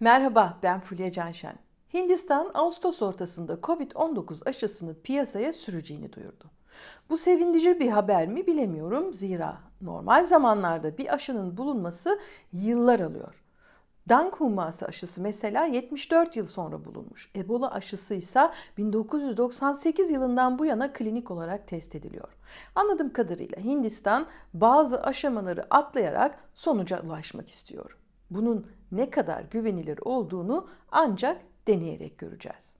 Merhaba, ben Fulya Canşen. Hindistan Ağustos ortasında Covid-19 aşısını piyasaya süreceğini duyurdu. Bu sevindirici bir haber mi bilemiyorum zira normal zamanlarda bir aşının bulunması yıllar alıyor. Dank humması aşısı mesela 74 yıl sonra bulunmuş. Ebola aşısı ise 1998 yılından bu yana klinik olarak test ediliyor. Anladığım kadarıyla Hindistan bazı aşamaları atlayarak sonuca ulaşmak istiyor. Bunun ne kadar güvenilir olduğunu ancak deneyerek göreceğiz.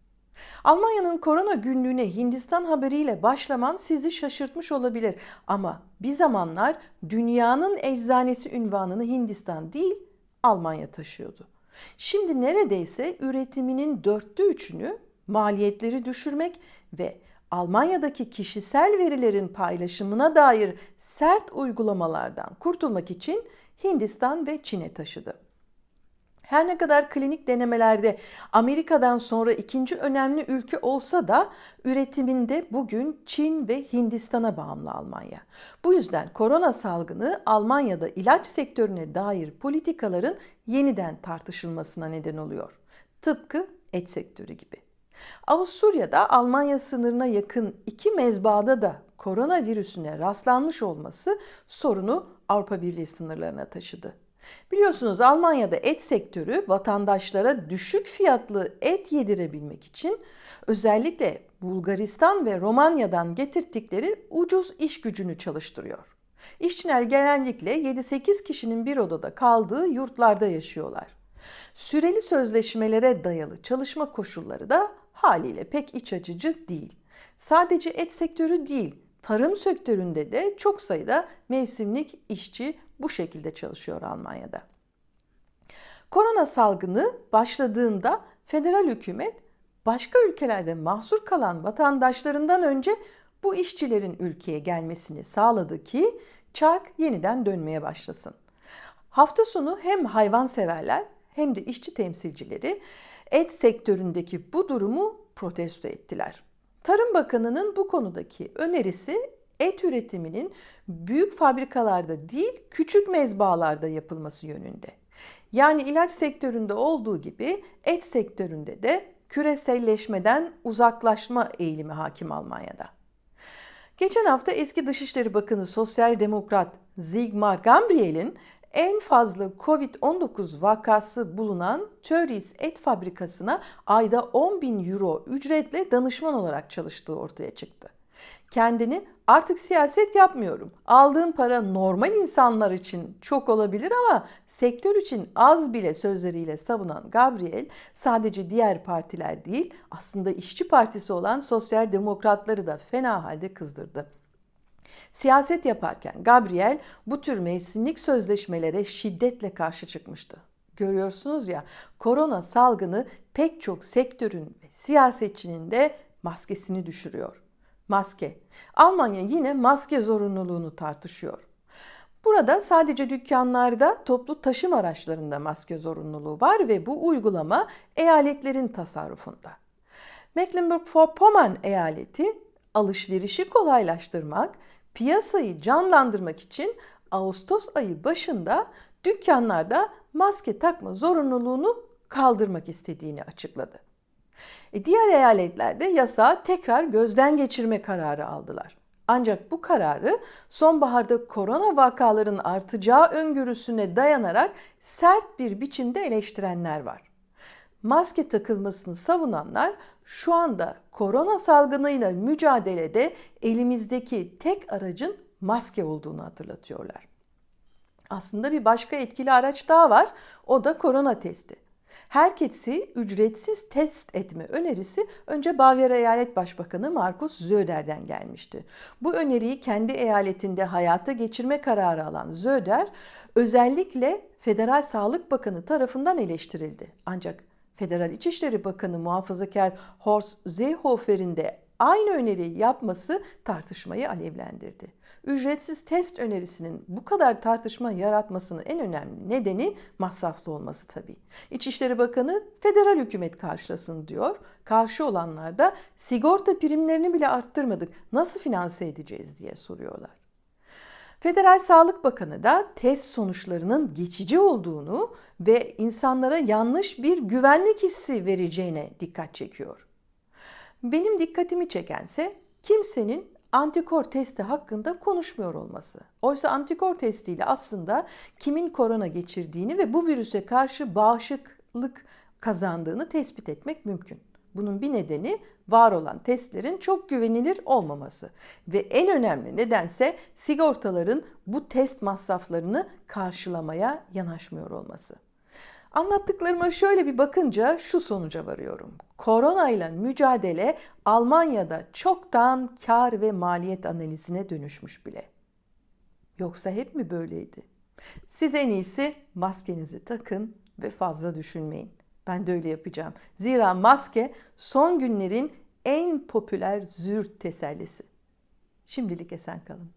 Almanya'nın korona günlüğüne Hindistan haberiyle başlamam sizi şaşırtmış olabilir ama bir zamanlar dünyanın eczanesi ünvanını Hindistan değil Almanya taşıyordu. Şimdi neredeyse üretiminin dörtte üçünü maliyetleri düşürmek ve Almanya'daki kişisel verilerin paylaşımına dair sert uygulamalardan kurtulmak için Hindistan ve Çin'e taşıdı. Her ne kadar klinik denemelerde Amerika'dan sonra ikinci önemli ülke olsa da üretiminde bugün Çin ve Hindistan'a bağımlı Almanya. Bu yüzden korona salgını Almanya'da ilaç sektörüne dair politikaların yeniden tartışılmasına neden oluyor. Tıpkı et sektörü gibi. Avusturya'da Almanya sınırına yakın iki mezbada da koronavirüsüne rastlanmış olması sorunu Avrupa Birliği sınırlarına taşıdı. Biliyorsunuz Almanya'da et sektörü vatandaşlara düşük fiyatlı et yedirebilmek için özellikle Bulgaristan ve Romanya'dan getirttikleri ucuz iş gücünü çalıştırıyor. İşçiler genellikle 7-8 kişinin bir odada kaldığı yurtlarda yaşıyorlar. Süreli sözleşmelere dayalı çalışma koşulları da haliyle pek iç açıcı değil. Sadece et sektörü değil, tarım sektöründe de çok sayıda mevsimlik işçi bu şekilde çalışıyor Almanya'da. Korona salgını başladığında federal hükümet başka ülkelerde mahsur kalan vatandaşlarından önce bu işçilerin ülkeye gelmesini sağladı ki çark yeniden dönmeye başlasın. Hafta sonu hem hayvanseverler hem de işçi temsilcileri et sektöründeki bu durumu protesto ettiler. Tarım Bakanı'nın bu konudaki önerisi et üretiminin büyük fabrikalarda değil küçük mezbalarda yapılması yönünde. Yani ilaç sektöründe olduğu gibi et sektöründe de küreselleşmeden uzaklaşma eğilimi hakim Almanya'da. Geçen hafta eski Dışişleri Bakanı Sosyal Demokrat Zygmunt Gabriel'in en fazla Covid-19 vakası bulunan Töris et fabrikasına ayda 10 bin euro ücretle danışman olarak çalıştığı ortaya çıktı. Kendini artık siyaset yapmıyorum. Aldığım para normal insanlar için çok olabilir ama sektör için az bile sözleriyle savunan Gabriel sadece diğer partiler değil aslında işçi partisi olan sosyal demokratları da fena halde kızdırdı. Siyaset yaparken Gabriel bu tür mevsimlik sözleşmelere şiddetle karşı çıkmıştı. Görüyorsunuz ya korona salgını pek çok sektörün ve siyasetçinin de maskesini düşürüyor. Maske. Almanya yine maske zorunluluğunu tartışıyor. Burada sadece dükkanlarda toplu taşım araçlarında maske zorunluluğu var ve bu uygulama eyaletlerin tasarrufunda. Mecklenburg-Vorpommern eyaleti alışverişi kolaylaştırmak, piyasayı canlandırmak için Ağustos ayı başında dükkanlarda maske takma zorunluluğunu kaldırmak istediğini açıkladı. E diğer eyaletlerde yasağı tekrar gözden geçirme kararı aldılar. Ancak bu kararı sonbaharda korona vakaların artacağı öngörüsüne dayanarak sert bir biçimde eleştirenler var. Maske takılmasını savunanlar şu anda korona salgınıyla mücadelede elimizdeki tek aracın maske olduğunu hatırlatıyorlar. Aslında bir başka etkili araç daha var. O da korona testi. Herkesi ücretsiz test etme önerisi önce Bavyera Eyalet Başbakanı Markus Söder'den gelmişti. Bu öneriyi kendi eyaletinde hayata geçirme kararı alan Söder özellikle Federal Sağlık Bakanı tarafından eleştirildi. Ancak Federal İçişleri Bakanı muhafazakar Horst Seehofer'in de aynı öneriyi yapması tartışmayı alevlendirdi. Ücretsiz test önerisinin bu kadar tartışma yaratmasının en önemli nedeni masraflı olması tabii. İçişleri Bakanı federal hükümet karşılasın diyor. Karşı olanlar da sigorta primlerini bile arttırmadık nasıl finanse edeceğiz diye soruyorlar. Federal Sağlık Bakanı da test sonuçlarının geçici olduğunu ve insanlara yanlış bir güvenlik hissi vereceğine dikkat çekiyor. Benim dikkatimi çekense kimsenin antikor testi hakkında konuşmuyor olması. Oysa antikor testiyle aslında kimin korona geçirdiğini ve bu virüse karşı bağışıklık kazandığını tespit etmek mümkün. Bunun bir nedeni var olan testlerin çok güvenilir olmaması ve en önemli nedense sigortaların bu test masraflarını karşılamaya yanaşmıyor olması. Anlattıklarıma şöyle bir bakınca şu sonuca varıyorum. Korona ile mücadele Almanya'da çoktan kar ve maliyet analizine dönüşmüş bile. Yoksa hep mi böyleydi? Siz en iyisi maskenizi takın ve fazla düşünmeyin. Ben de öyle yapacağım. Zira maske son günlerin en popüler zürt tesellisi. Şimdilik esen kalın.